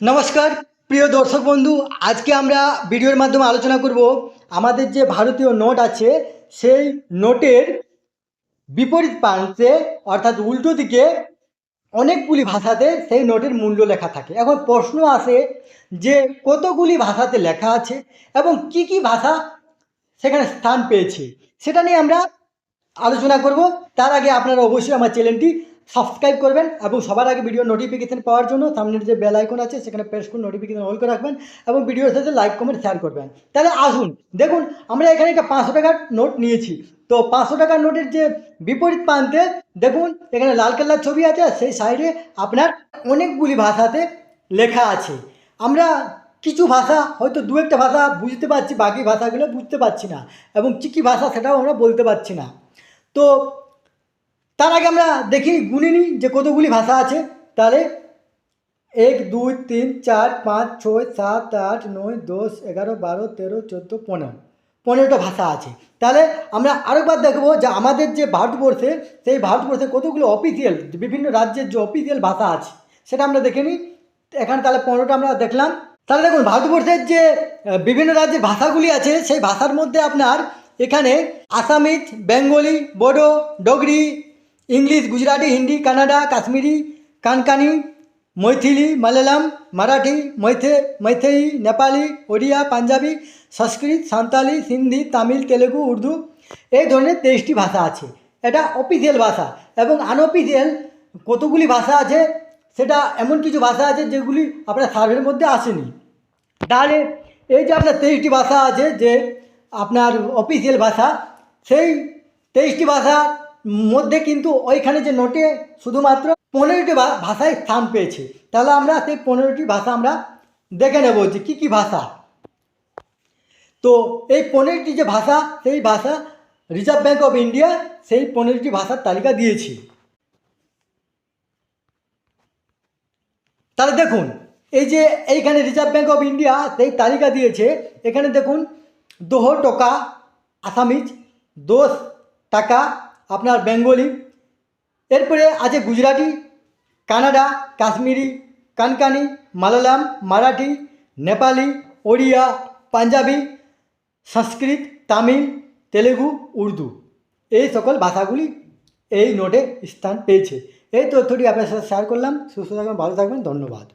নমস্কার, প্রিয় দর্শক বন্ধু, আজকে আমরা ভিডিওর মাধ্যমে আলোচনা করব আমাদের যে ভারতীয় নোট আছে, সেই নোটের বিপরীত প্রান্তে, অর্থাৎ উল্টো দিকে অনেকগুলি ভাষাতে সেই নোটের মূল্য লেখা থাকে। এখন প্রশ্ন আসে যে কতগুলি ভাষাতে লেখা আছে এবং কি কি ভাষা সেখানে স্থান পেয়েছে, সেটা নিয়ে আমরা আলোচনা করব। তার আগে আপনারা অবশ্যই আমার চ্যানেলটি সাবস্ক্রাইব করবেন এবং সবার আগে ভিডিও নোটিফিকেশন পাওয়ার জন্য সামনের যে বেল আইকন আছে, সেখানে প্রেস করে নোটিফিকেশন অল করে রাখবেন এবং ভিডিওর সাথে লাইক কমেন্ট শেয়ার করবেন। তাহলে আসুন, দেখুন, আমরা এখানে একটা পাঁচশো টাকার নোট নিয়েছি। তো পাঁচশো টাকার নোটের যে বিপরীত প্রান্তে, দেখুন, এখানে লাল কালার ছবি আছে আর সেই সাইডে আপনার অনেকগুলি ভাষাতে লেখা আছে। আমরা কিছু ভাষা, হয়তো দু একটা ভাষা বুঝতে পারছি, বাকি ভাষাগুলো বুঝতে পারছি না এবং কী কী ভাষা সেটাও আমরা বলতে পারছি না। তো তার আগে আমরা দেখি, গুনে নিই যে কতগুলি ভাষা আছে। তাহলে এক, দুই, তিন, চার, পাঁচ, ছয়, সাত, আট, নয়, দশ, এগারো, বারো, তেরো, চোদ্দ, পনেরো। পনেরোটা ভাষা আছে। তাহলে আমরা আরেকবার দেখব যে আমাদের যে ভারতবর্ষে, সেই ভারতবর্ষে কতগুলো অফিসিয়াল বিভিন্ন রাজ্যের যে অফিসিয়াল ভাষা আছে, সেটা আমরা দেখে নিই। এখানে তাহলে পনেরোটা আমরা দেখলাম। তাহলে দেখুন, ভারতবর্ষের যে বিভিন্ন রাজ্যের ভাষাগুলি আছে, সেই ভাষার মধ্যে আপনার এখানে আসামিজ, বেঙ্গলি, বোডো, ডগরি ইংলিশ, গুজরাটি, হিন্দি, কানাডা, কাশ্মীরি, কানকানি, মৈথিলি, মালায়ালাম, মারাঠি, মৈথে মৈথেই নেপালি, ওড়িয়া, পাঞ্জাবি, সংস্কৃত, সাঁওতালি, সিন্ধি, তামিল, তেলেগু, উর্দু, এই ধরনের তেইশটি ভাষা আছে। এটা অফিসিয়াল ভাষা এবং আনঅফিসিয়াল কতগুলি ভাষা আছে সেটা এমন কিছু ভাষা আছে যেগুলি আপনার সার্ভের মধ্যে আসেনি। তাহলে এই যে আপনার তেইশটি ভাষা আছে যে আপনার অফিসিয়াল ভাষা, সেই তেইশটি ভাষার মধ্যে কিন্তু ওইখানে যে নোটে শুধুমাত্র পনেরোটি ভাষায় স্থান পেয়েছে। তাহলে আমরা সেই পনেরোটি ভাষা আমরা দেখে নেব যে কী কী ভাষা। তো এই পনেরোটি যে ভাষা, সেই ভাষা রিজার্ভ ব্যাঙ্ক অফ ইন্ডিয়া সেই পনেরোটি ভাষার তালিকা দিয়েছি। তাহলে দেখুন, এই যে এইখানে রিজার্ভ ব্যাঙ্ক অফ ইন্ডিয়া সেই তালিকা দিয়েছে, এখানে দেখুন, দোহ টোকা আসামিজ দোষ টাকা আপনার বেঙ্গলি, এরপরে আছে গুজরাটি, কানাডা, কাশ্মীরি, কানকানি, মালায়ালাম, মারাঠি, নেপালি, ওড়িয়া, পাঞ্জাবি, সংস্কৃত, তামিল, তেলেগু, উর্দু। এই সকল ভাষাগুলি এই নোটে স্থান পেয়েছে। এই তথ্যটি আপনার সাথে শেয়ার করলাম। সুস্থ থাকবেন, ভালো থাকবেন, ধন্যবাদ।